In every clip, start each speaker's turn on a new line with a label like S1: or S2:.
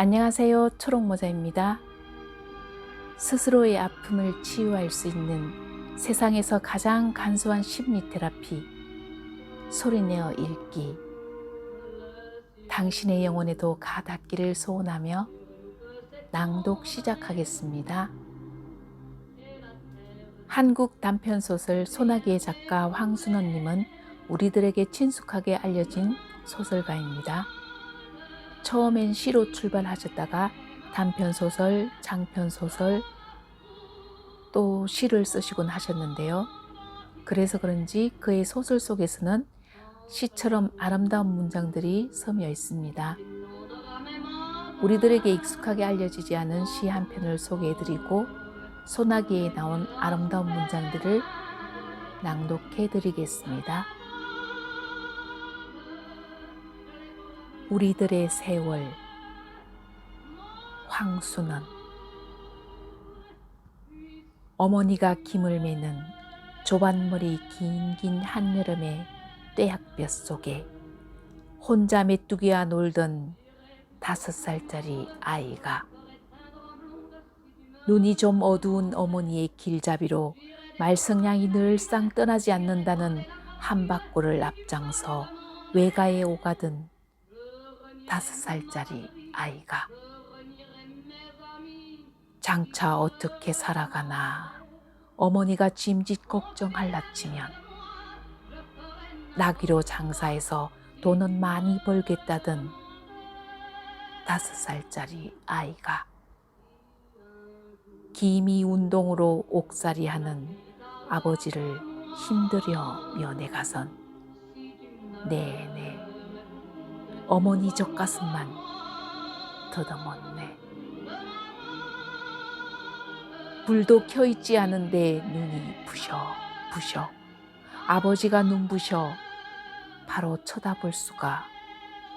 S1: 안녕하세요. 초록모자입니다. 스스로의 아픔을 치유할 수 있는 세상에서 가장 간소한 심리 테라피. 소리내어 읽기. 당신의 영혼에도 가닿기를 소원하며 낭독 시작하겠습니다. 한국 단편소설 소나기의 작가 황순원님은 우리들에게 친숙하게 알려진 소설가입니다. 처음엔 시로 출발하셨다가 단편소설, 장편소설, 또 시를 쓰시곤 하셨는데요. 그래서 그런지 그의 소설 속에서는 시처럼 아름다운 문장들이 서며 있습니다. 우리들에게 익숙하게 알려지지 않은 시 한 편을 소개해드리고 소나기에 나온 아름다운 문장들을 낭독해드리겠습니다. 우리들의 세월. 황순원. 어머니가 김을 매는 조반머리 긴긴 한여름의 떼약볕 속에 혼자 메뚜기와 놀던 다섯 살짜리 아이가 눈이 좀 어두운 어머니의 길잡이로 말썽량이 늘상 떠나지 않는다는 한바퀴를 앞장서 외가에 오가던 다섯 살짜리 아이가 장차 어떻게 살아가나 어머니가 짐짓 걱정할라 치면 나귀로 장사해서 돈은 많이 벌겠다던 다섯 살짜리 아이가 기미 운동으로 옥살이 하는 아버지를 힘들여 면회 가선 네네 어머니 젖가슴만 더듬었네. 불도 켜있지 않은데 눈이 부셔 부셔 아버지가 눈부셔 바로 쳐다볼 수가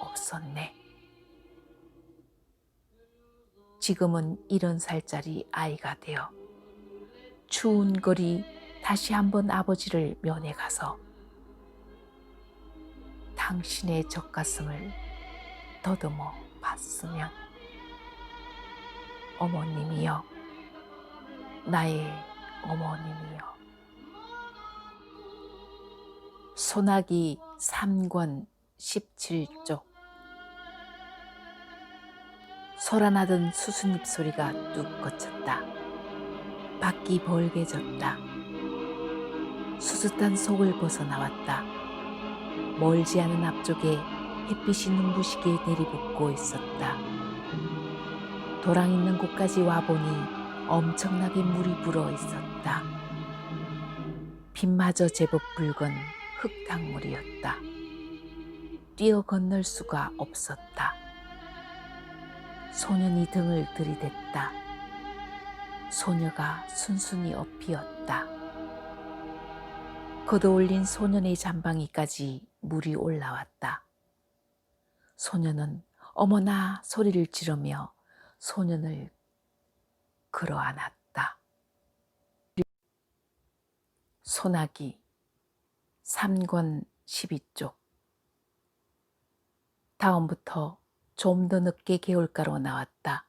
S1: 없었네. 지금은 이런 살짜리 아이가 되어 추운 거리 다시 한번 아버지를 면회 가서 당신의 젖가슴을 더듬어 봤으면 어머님이여 나의 어머님이여 소나기 3권 17쪽 소란하던 수순잎 소리가 뚝 거쳤다. 밖이 벌게 졌다. 수수한 속을 벗어나왔다. 멀지 않은 앞쪽에 햇빛이 눈부시게 내리붙고 있었다. 도랑 있는 곳까지 와보니 엄청나게 물이 불어 있었다. 빛마저 제법 붉은 흙탕물이었다. 뛰어 건널 수가 없었다. 소년이 등을 들이댔다. 소녀가 순순히 엎이었다. 걷어올린 소년의 잠방이까지 물이 올라왔다. 소년은 어머나 소리를 지르며 소년을 끌어안았다. 소나기 3권 12쪽 다음부터 좀 더 늦게 개울가로 나왔다.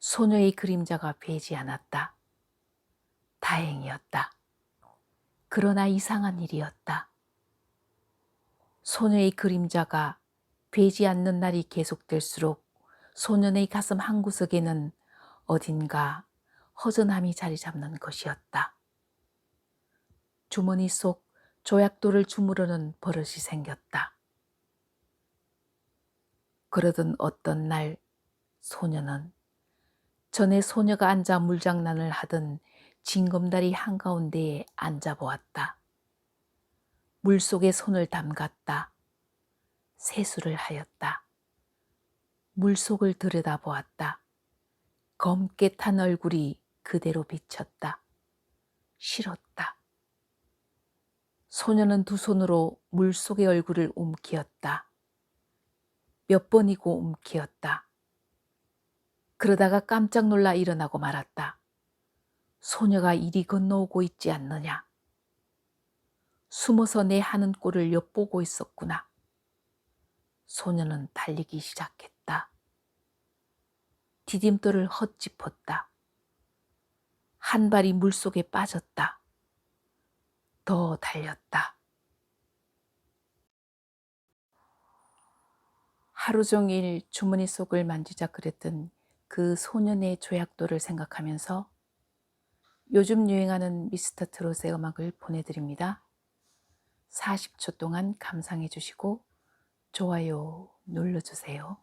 S1: 소녀의 그림자가 배지 않았다. 다행이었다. 그러나 이상한 일이었다. 소녀의 그림자가 배지 않는 날이 계속될수록 소년의 가슴 한구석에는 어딘가 허전함이 자리 잡는 것이었다. 주머니 속 조약돌을 주무르는 버릇이 생겼다. 그러던 어떤 날 소녀는 전에 소녀가 앉아 물장난을 하던 징검다리 한가운데에 앉아 보았다. 물 속에 손을 담갔다. 세수를 하였다. 물속을 들여다보았다. 검게 탄 얼굴이 그대로 비쳤다. 싫었다. 소녀는 두 손으로 물속의 얼굴을 움키었다. 몇 번이고 움키었다. 그러다가 깜짝 놀라 일어나고 말았다. 소녀가 이리 건너오고 있지 않느냐. 숨어서 내 하는 꼴을 엿보고 있었구나. 소녀는 달리기 시작했다.
S2: 디딤돌을 헛짚었다. 한 발이 물속에 빠졌다. 더 달렸다. 하루 종일 주머니 속을 만지작 그랬던 그 소년의 조약돌을 생각하면서 요즘 유행하는 미스터 트롯의 음악을 보내드립니다. 40초 동안 감상해 주시고 좋아요 눌러주세요.